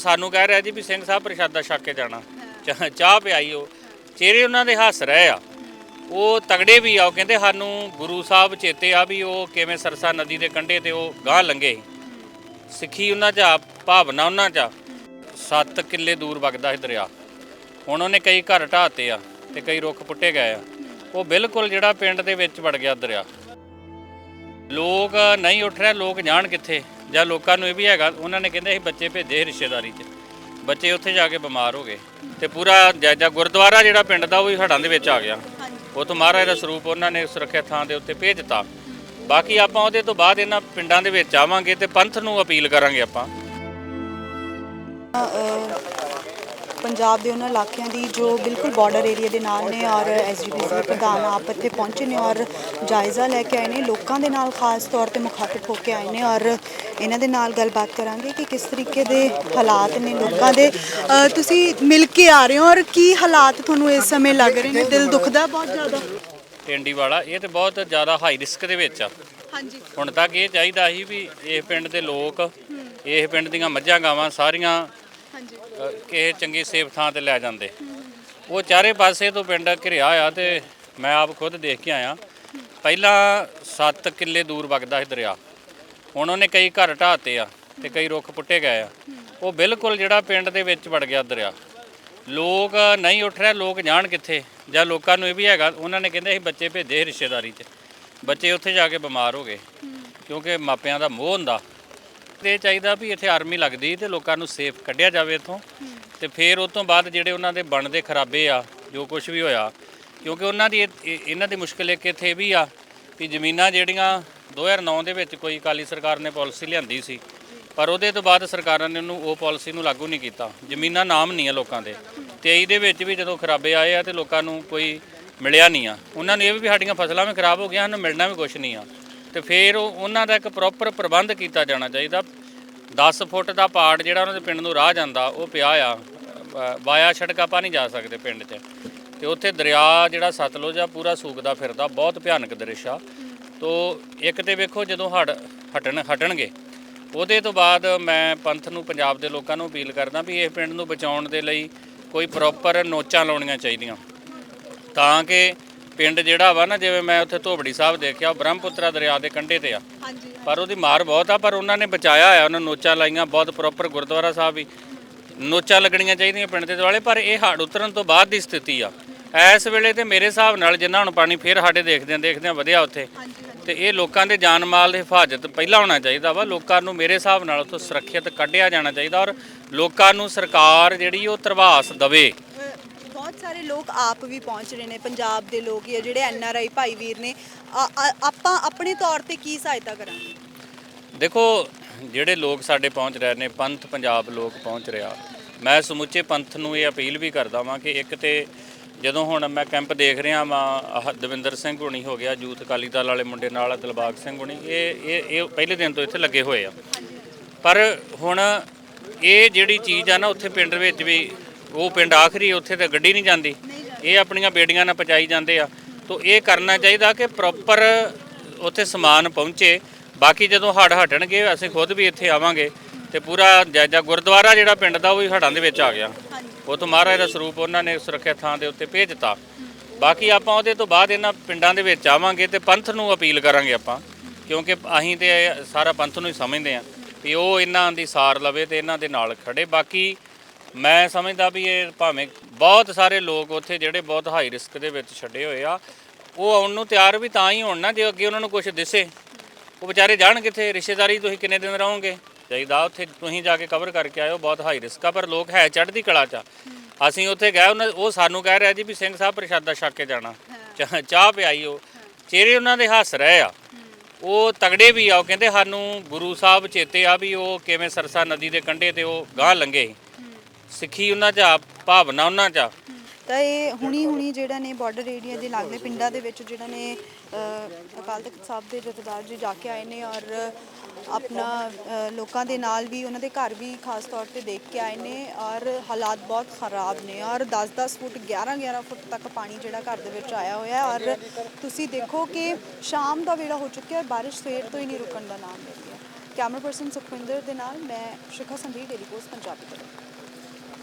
ਸਾਨੂੰ ਕਹਿ ਰਿਹਾ ਜੀ ਵੀ ਸਿੰਘ ਸਾਹਿਬ ਪ੍ਰਸ਼ਾਦਾ ਛੱਕ ਕੇ ਜਾਣਾ। ਚਾਹ- ਚਾਹ ਪਿਆਈ ਉਹ ਚਿਹਰੇ ਉਹਨਾਂ ਦੇ ਹੱਸ ਰਹੇ ਆ। ਉਹ ਤਗੜੇ ਵੀ ਆ। ਉਹ ਕਹਿੰਦੇ ਸਾਨੂੰ ਗੁਰੂ ਸਾਹਿਬ ਚੇਤੇ ਆ ਵੀ ਉਹ ਕਿਵੇਂ ਸਰਸਾ ਨਦੀ ਦੇ ਕੰਢੇ ਤੇ ਉਹ ਗਾਂ ਲੰਘੇ ਸਿੱਖੀ ਉਹਨਾਂ 'ਚ ਆ, ਭਾਵਨਾ ਉਹਨਾਂ 'ਚ ਆ। ਸੱਤ ਕਿੱਲੇ ਦੂਰ ਵਗਦਾ ਸੀ ਦਰਿਆ। ਹੁਣ ਉਹਨੇ ਕਈ ਘਰ ਢਾਤੇ ਆ ਤੇ ਕਈ ਰੁੱਖ ਪੁੱਟੇ ਗਏ ਆ। ਉਹ ਬਿਲਕੁਲ ਜਿਹੜਾ ਪਿੰਡ ਦੇ ਵਿੱਚ ਵੜ ਗਿਆ ਦਰਿਆ। ਲੋਕ ਨਹੀਂ ਉੱਠ ਰਹੇ ਲੋਕ ਜਾਣ ਕਿੱਥੇ? ਜਾਂ ਲੋਕਾਂ ਨੂੰ ਇਹ ਵੀ ਹੈਗਾ ਉਹਨਾਂ ਨੇ ਕਹਿੰਦੇ ਅਸੀਂ ਬੱਚੇ ਭੇਜੇ ਰਿਸ਼ਤੇਦਾਰੀ 'ਚ। ਬੱਚੇ ਉੱਥੇ ਜਾ ਕੇ ਬਿਮਾਰ ਹੋ ਗਏ। ਤੇ ਪੂਰਾ ਜਾਇਜਾ ਗੁਰਦੁਆਰਾ ਜਿਹੜਾ ਪਿੰਡ ਦਾ ਉਹ ਵੀ ਹੜਾਂ ਦੇ ਵਿੱਚ ਆ ਗਿਆ। ਉਹ ਤੋਂ ਮਹਾਰਾਜ ਦਾ ਸਰੂਪ ਉਹਨਾਂ ਨੇ ਸੁਰੱਖਿਅਤ ਥਾਂ ਦੇ ਉੱਤੇ ਭੇਜ ਦਿੱਤਾ। ਬਾਕੀ ਆਪਾਂ ਉਹਦੇ ਤੋਂ ਬਾਅਦ ਇਹਨਾਂ ਪਿੰਡਾਂ ਦੇ ਵਿੱਚ ਆਵਾਂਗੇ ਤੇ ਪੰਥ ਨੂੰ ਅਪੀਲ ਕਰਾਂਗੇ ਆਪਾਂ। ਪੰਜਾਬ ਦੇ ਉਹਨਾਂ ਇਲਾਕਿਆਂ ਦੀ ਜੋ ਬਿਲਕੁਲ ਬਾਰਡਰ ਏਰੀਆ ਦੇ ਨਾਲ ਨੇ ਔਰ ਐਸਜੀਪੀਸੀ ਦੇ ਪ੍ਰਧਾਨ ਆਪ ਇੱਥੇ ਪਹੁੰਚੇ ਨੇ ਔਰ ਜਾਇਜ਼ਾ ਲੈ ਕੇ ਆਏ ਨੇ ਲੋਕਾਂ ਦੇ ਨਾਲ ਖਾਸ ਤੌਰ ਤੇ ਮੁਖਾਤਬ ਹੋ ਕੇ ਆਏ ਨੇ ਔਰ ਇਹਨਾਂ ਦੇ ਨਾਲ ਗੱਲਬਾਤ ਕਰਾਂਗੇ ਕਿ ਕਿਸ ਤਰੀਕੇ ਦੇ ਹਾਲਾਤ ਨੇ ਲੋਕਾਂ ਦੇ। ਅ, ਤੁਸੀਂ ਮਿਲ ਕੇ ਆ ਰਹੇ ਹੋ ਔਰ ਕੀ ਹਾਲਾਤ ਤੁਹਾਨੂੰ ਇਸ ਸਮੇਂ ਲੱਗ ਰਹੇ ਨੇ? ਦਿਲ ਦੁਖਦਾ ਬਹੁਤ ਜ਼ਿਆਦਾ? ਟੈਂਡੀ ਵਾਲਾ ਇਹ ਤੇ ਬਹੁਤ ਜ਼ਿਆਦਾ ਹਾਈ ਰਿਸਕ ਦੇ ਵਿੱਚ ਆ। ਹਾਂਜੀ। ਹੁਣ ਤੱਕ ਇਹ ਚਾਹੀਦਾ ਸੀ ਵੀ ਇਹ ਪਿੰਡ ਦੇ ਲੋਕ ਇਹ ਪਿੰਡ ਦੀਆਂ ਮੱਝਾਂ ਗਾਵਾਂ ਸਾਰੀਆਂ ਹਾਂਜੀ। ਕਿਸੇ ਚੰਗੀ ਸੇਫ ਥਾਂ ਤੇ ਲੈ ਜਾਂਦੇ। ਉਹ ਚਾਰੇ ਪਾਸੇ ਤੋਂ ਪਿੰਡ ਘਿਰਿਆ ਆ ਤੇ ਮੈਂ ਆਪ ਖੁਦ ਦੇਖ ਕੇ ਆਇਆ। ਪਹਿਲਾਂ 7 ਕਿੱਲੇ ਦੂਰ ਵਗਦਾ ਸੀ ਦਰਿਆ। ਹੁਣ ਉਹਨੇ ਕਈ ਘਰ ਢਾਤੇ ਆ ਤੇ ਕਈ ਰੁੱਖ ਪੁੱਟੇ ਗਏ ਆ। ਉਹ ਬਿਲਕੁਲ ਜਿਹੜਾ ਪਿੰਡ ਦੇ ਵਿੱਚ ਵੜ ਗਿਆ ਦਰਿਆ। ਲੋਕ ਨਹੀਂ ਉੱਠ ਰਿਹਾ, ਲੋਕ ਜਾਣ ਕਿੱਥੇ? ਜਾਂ ਲੋਕਾਂ ਨੂੰ ਇਹ ਵੀ ਹੈਗਾ, ਉਹਨਾਂ ਨੇ ਕਹਿੰਦੇ ਅਸੀਂ ਬੱਚੇ ਭੇਜੇ ਰਿਸ਼ਤੇਦਾਰੀ 'ਚ। ਬੱਚੇ ਉੱਥੇ ਜਾ ਕੇ ਬਿਮਾਰ ਹੋ ਗਏ। ਕਿਉਂਕਿ ਮਾਪਿਆਂ ਦਾ ਮੋਹ ਹੁੰਦਾ। ਤੇ ਇਹ ਚਾਹੀਦਾ ਵੀ ਇੱਥੇ ਆਰਮੀ ਲੱਗਦੀ ਤੇ ਲੋਕਾਂ ਨੂੰ ਸੇਫ ਕੱਢਿਆ ਜਾਵੇ ਇੱਥੋਂ। ਤੇ ਫਿਰ ਉਸ ਤੋਂ ਬਾਅਦ ਜਿਹੜੇ ਉਹਨਾਂ ਦੇ ਬਣਦੇ ਖਰਾਬੇ ਆ, ਜੋ ਕੁਝ ਵੀ ਹੋਇਆ, ਕਿਉਂਕਿ ਉਹਨਾਂ ਦੀ ਇਹ- ਇਹ- ਇਹਨਾਂ ਦੀ ਮੁਸ਼ਕਲ ਇੱਕ ਇੱਥੇ ਇਹ ਵੀ ਆ ਵੀ ਜ਼ਮੀਨਾਂ ਜਿਹੜੀਆਂ 2009 ਦੇ ਵਿੱਚ ਕੋਈ ਅਕਾਲੀ ਸਰਕਾਰ ਨੇ ਪਾਲਿਸੀ ਲਿਆਂਦੀ ਸੀ, ਪਰ ਉਹਦੇ ਤੋਂ ਬਾਅਦ ਸਰਕਾਰਾਂ ਨੇ ਉਹਨੂੰ, ਉਹ ਪਾਲਿਸੀ ਨੂੰ ਲਾਗੂ ਨਹੀਂ ਕੀਤਾ। ਜ਼ਮੀਨਾਂ ਨਾਮ ਨਹੀਂ ਆ ਲੋਕਾਂ ਦੇ। 23 ਦੇ ਵਿੱਚ ਵੀ ਜਦੋਂ ਖਰਾਬੇ ਆਏ ਆ ਤੇ ਲੋਕਾਂ ਨੂੰ ਕੋਈ ਮਿਲਿਆ ਨਹੀਂ ਆ। ਉਹਨਾਂ ਨੂੰ ਇਹ ਵੀ ਸਾਡੀਆਂ ਫਸਲਾਂ ਵੀ ਖਰਾਬ ਹੋ ਗਈਆਂ ਸਾਨੂੰ ਮਿਲਣਾ ਵੀ ਕੁਝ ਨਹੀਂ ਆ। ਤੇ ਫਿਰ ਉਹ ਉਹਨਾਂ ਦਾ ਇੱਕ ਪ੍ਰੋਪਰ ਪ੍ਰਬੰਧ ਕੀਤਾ ਜਾਣਾ ਚਾਹੀਦਾ। 10 ਫੁੱਟ ਦਾ ਪਾੜ ਜਿਹੜਾ ਉਹਨਾਂ ਦੇ ਪਿੰਡ ਨੂੰ ਰਾਹ ਜਾਂਦਾ ਉਹ ਪਿਆ ਆ। ਅ, ਵਾਇਆ ਸੜਕ ਆਪਾਂ ਨਹੀਂ ਜਾ ਸਕਦੇ ਪਿੰਡ 'ਚ। ਤੇ ਉੱਥੇ ਦਰਿਆ ਜਿਹੜਾ ਸਤਲੁਜ ਆ ਪੂਰਾ ਸੂਕਦਾ ਫਿਰਦਾ ਬਹੁਤ ਭਿਆਨਕ ਦ੍ਰਿਸ਼ ਆ। ਤੋ ਇੱਕ ਤੇ ਵੇਖੋ ਜਦੋਂ ਹੜ ਹਟਣ ਹਟਣਗੇ ਉਹਦੇ ਤੋਂ ਬਾਅਦ ਮੈਂ ਪੰਥ ਨੂੰ ਪੰਜਾਬ ਦੇ ਲੋਕਾਂ ਨੂੰ ਅਪੀਲ ਕਰਦਾ ਵੀ ਇਹ ਪਿੰਡ ਨੂੰ ਬਚਾਉਣ ਦੇ ਲਈ ਕੋਈ ਪ੍ਰੋਪਰ ਨੋਚਾਂ ਲਾਉਣੀਆਂ ਚਾਹੀਦੀਆਂ। ਤਾਂ ਕਿ ਪਿੰਡ ਜਿਹੜਾ ਵਾ ਨਾ ਜਿਵੇਂ ਮੈਂ ਉੱਥੇ ਧੋਬੜੀ ਸਾਹਿਬ ਦੇਖਿਆ ਉਹ ਬ੍ਰਹਮਪੁੱਤਰਾ ਦਰਿਆ ਦੇ ਕੰਢੇ ਤੇ ਆ। ਹਾਂਜੀ ਪਰ ਉਹਦੀ ਮਾਰ ਬਹੁਤ ਆ ਪਰ ਉਹਨਾਂ ਨੇ ਬਚਾਇਆ ਹੋਇਆ ਉਹਨਾਂ ਨੋਚਾਂ ਲਾਈਆਂ ਬਹੁਤ ਪ੍ਰੋਪਰ ਗੁਰਦੁਆਰਾ ਸਾਹਿਬ ਵੀ। ਨੋਚਾਂ ਲੱਗਣੀਆਂ ਚਾਹੀਦੀਆਂ ਪਿੰਡ ਦੇ ਦੁਆਲੇ ਪਰ ਇਹ ਹੜ ਉਤਰਨ ਤੋਂ ਬਾਅਦ ਦੀ ਸਥਿਤੀ ਆ। ਇਸ ਵੇਲੇ ਤੇ ਮੇਰੇ ਹਿਸਾਬ ਨਾਲ ਜਿੰਨਾ ਹੁਣ ਪਾਣੀ ਫੇਰ ਸਾਡੇ ਦੇਖਦੇ ਆਂ ਦੇਖਦੇ ਆਂ ਵਧਿਆ ਉੱਥੇ। ਤੇ ਇਹ ਲੋਕਾਂ ਦੇ ਜਾਨ ਮਾਲ ਦੀ ਹਿਫਾਜ਼ਤ ਪਹਿਲਾਂ ਹੋਣਾ ਚਾਹੀਦਾ ਵਾ ਲੋਕਾਂ ਨੂੰ ਮੇਰੇ ਹਿਸਾਬ ਨਾਲ ਉੱਥੋਂ ਸੁਰੱਖਿਅਤ ਕੱਢਿਆ ਜਾਣਾ ਚਾਹੀਦਾ ਔਰ ਲੋਕਾਂ ਨੂੰ ਸਰਕਾਰ ਜਿਹੜੀ ਉਹ ਤਰਵਾਸ ਦਵੇ। ਸਾਰੇ ਲੋਕ ਆਪ ਵੀ ਪਹੁੰਚ ਰਹੇ ਨੇ, ਪੰਜਾਬ ਦੇ ਲੋਕ ਜਾਂ ਜਿਹੜੇ N R I Bhai Vir ਨੇ, ਆ- ਆ- ਆਪਾਂ ਆਪਣੇ ਤੌਰ ਤੇ ਕੀ ਸਹਾਇਤਾ ਕਰਾਂਗੇ? ਦੇਖੋ, ਜਿਹੜੇ ਲੋਕ ਸਾਡੇ ਪਹੁੰਚ ਰਹੇ ਨੇ, ਪੰਥ ਪੰਜਾਬ ਲੋਕ ਪਹੁੰਚ ਰਿਹਾ। ਮੈਂ ਸਮੁੱਚੇ ਪੰਥ ਨੂੰ ਇਹ ਅਪੀਲ ਵੀ ਕਰਦਾ ਵਾਂ ਕਿ ਇੱਕ ਤੇ ਜਦੋਂ ਹੁਣ ਮੈਂ ਕੈਂਪ ਦੇਖ ਰਿਹਾ ਵਾਂ, ਆਹ ਦਵਿੰਦਰ ਸਿੰਘ ਹੁਣੀ ਹੋ ਗਿਆ ਯੂਥ ਅਕਾਲੀ ਦਲ ਵਾਲੇ ਮੁੰਡੇ ਨਾਲ, ਦਿਲਬਾਗ ਸਿੰਘ ਹੁਣੀ, ਇਹ ਇਹ ਇਹ ਪਹਿਲੇ ਦਿਨ ਤੋਂ ਇੱਥੇ ਲੱਗੇ ਹੋਏ ਆ। ਪਰ ਹੁਣ ਇਹ ਜਿਹੜੀ ਚੀਜ਼ ਆ ਨਾ, ਉੱਥੇ ਪਿੰਡ ਵਿੱਚ ਵੀ ਉਹ ਪਿੰਡ ਆਖਰੀ, ਉੱਥੇ ਤੇ ਗੱਡੀ ਨਹੀਂ ਜਾਂਦੀ। ਇਹ ਆਪਣੀਆਂ ਬੇੜੀਆਂ ਨਾਲ ਪਹੁੰਚਾਈ ਜਾਂਦੇ ਆ। ਤੋਂ ਇਹ ਕਰਨਾ ਚਾਹੀਦਾ ਕਿ ਪ੍ਰੋਪਰ ਉੱਥੇ ਸਮਾਨ ਪਹੁੰਚੇ। ਬਾਕੀ ਜਦੋਂ ਹੜ ਹਟਣਗੇ, ਅਸੀਂ ਖੁਦ ਵੀ ਇੱਥੇ ਆਵਾਂਗੇ ਤੇ ਪੂਰਾ ਜਾਇਜਾ ਗੁਰਦੁਆਰਾ ਜਿਹੜਾ ਪਿੰਡ ਦਾ, ਉਹ ਵੀ ਹੜਾਂ ਦੇ ਵਿੱਚ ਆ ਗਿਆ। ਉਹ ਤੋਂ ਮਹਾਰਾਜ ਦਾ ਸਰੂਪ ਉਹਨਾਂ ਨੇ ਸੁਰੱਖਿਅਤ ਥਾਂ ਦੇ ਉੱਤੇ ਭੇਜ ਦਿੱਤਾ। ਬਾਕੀ ਆਪਾਂ ਉਹਦੇ ਤੋਂ ਬਾਅਦ ਇਹਨਾਂ ਪਿੰਡਾਂ ਦੇ ਵਿੱਚ ਆਵਾਂਗੇ ਤੇ ਪੰਥ ਨੂੰ ਅਪੀਲ ਕਰਾਂਗੇ ਆਪਾਂ, ਕਿਉਂਕਿ ਅਸੀਂ ਤੇ ਸਾਰਾ ਪੰਥ ਨੂੰ ਹੀ ਸਮਝਦੇ ਆ ਵੀ ਉਹ ਇਹਨਾਂ ਦੀ ਸਾਰ ਲਵੇ ਤੇ ਇਹਨਾਂ ਦੇ ਨਾਲ ਖੜੇ ਬਾਕੀ ਮੈਂ ਸਮਝਦਾ ਵੀ ਇਹ ਭਾਵੇਂ ਬਹੁਤ ਸਾਰੇ ਲੋਕ ਉੱਥੇ ਜਿਹੜੇ ਬਹੁਤ ਹਾਈ ਰਿਸਕ ਦੇ ਵਿੱਚ ਛੱਡੇ ਹੋਏ ਆ ਉਹ ਆਉਣ ਨੂੰ ਤਿਆਰ ਵੀ ਤਾਂ ਹੀ ਹੋਣ ਨਾ ਜੇ ਅੱਗੇ ਉਹਨਾਂ ਨੂੰ ਕੁਝ ਦਿਸੇ। ਉਹ ਵਿਚਾਰੇ ਜਾਣ ਕਿੱਥੇ? ਰਿਸ਼ਤੇਦਾਰੀ ਤੁਸੀਂ ਕਿੰਨੇ ਦਿਨ ਰਹੋਗੇ? ਚਾਹੀਦਾ ਉੱਥੇ ਤੁਸੀਂ ਜਾ ਕੇ ਕਵਰ ਕਰਕੇ ਆਇਓ ਬਹੁਤ ਹਾਈ ਰਿਸਕ ਆ ਪਰ ਲੋਕ ਹੈ ਚੜ੍ਹਦੀ ਕਲਾ ਚ। ਅਸੀਂ ਉੱਥੇ ਗਏ ਉਹਨਾਂ ਉਹ ਸਾਨੂੰ ਕਹਿ ਰਿਹਾ ਜੀ ਵੀ ਸਿੰਘ ਸਾਹਿਬ ਪ੍ਰਸ਼ਾਦਾ ਛਕ ਕੇ ਜਾਣਾ। ਚਾਹ- ਚਾਹ ਪਿਆਈ ਉਹ ਚਿਹਰੇ ਉਹਨਾਂ ਦੇ ਹੱਸ ਰਹੇ ਆ। ਉਹ ਤਗੜੇ ਵੀ ਆ ਉਹ ਕਹਿੰਦੇ ਸਾਨੂੰ ਗੁਰੂ ਸਾਹਿਬ ਚੇਤੇ ਆ ਵੀ ਉਹ ਕਿਵੇਂ ਸਰਸਾ ਨਦੀ ਦੇ ਕੰਢੇ ਤੇ ਉਹ ਗਾਂ ਸੀ। ਸਿੱਖੀ ਉਹਨਾਂ 'ਚ ਆ ਭਾਵਨਾ ਉਹਨਾਂ 'ਚ। ਆ ਤਾਂ ਇਹ ਹੁਣੀ ਹੁਣੀ ਜਿਹੜਾ ਨੇ ਬਾਰਡਰ ਏਰੀਆ ਦੇ ਲਾਗਲੇ ਪਿੰਡਾਂ ਦੇ ਵਿੱਚ ਜਿਹੜਾ ਨੇ ਅ, ਅਕਾਲ ਤਖਤ ਸਾਹਿਬ ਦੇ ਜਥੇਦਾਰ ਜੀ ਜਾ ਕੇ ਆਏ ਨੇ ਔਰ ਆਪਣਾ ਅ, ਲੋਕਾਂ ਦੇ ਨਾਲ ਵੀ ਉਹਨਾਂ ਦੇ ਘਰ ਵੀ ਖਾਸ ਤੌਰ ਤੇ ਦੇਖ ਕੇ ਆਏ ਨੇ ਔਰ ਹਾਲਾਤ ਬਹੁਤ ਖਰਾਬ ਨੇ ਔਰ 10-10 ਫੁੱਟ 11-11 ਫੁੱਟ ਤੱਕ ਪਾਣੀ ਜਿਹੜਾ ਘਰ ਦੇ ਵਿੱਚ ਆਇਆ ਹੋਇਆ ਹੈ ਔਰ ਤੁਸੀਂ ਦੇਖੋ ਕਿ ਸ਼ਾਮ ਦਾ ਵੇਲਾ ਹੋ ਚੁੱਕਿਆ ਹੈ ਬਾਰਿਸ਼ ਸਵੇਰ ਤੋਂ ਹੀ ਨਹੀਂ ਰੁਕਣ ਦਾ ਨਾਮ ਲੈ ਰਹੀ ਹੈ ਕੈਮਰਾ ਪਰਸਨ ਸੁਖਵਿੰਦਰ ਦੇ ਨਾਲ ਮੈਂ ਸ਼ਿਖਾ ਸੰਧੀ ਡੇਲੀ ਪੋਸਟ ਪੰਜਾਬੀ ਤੋਂ।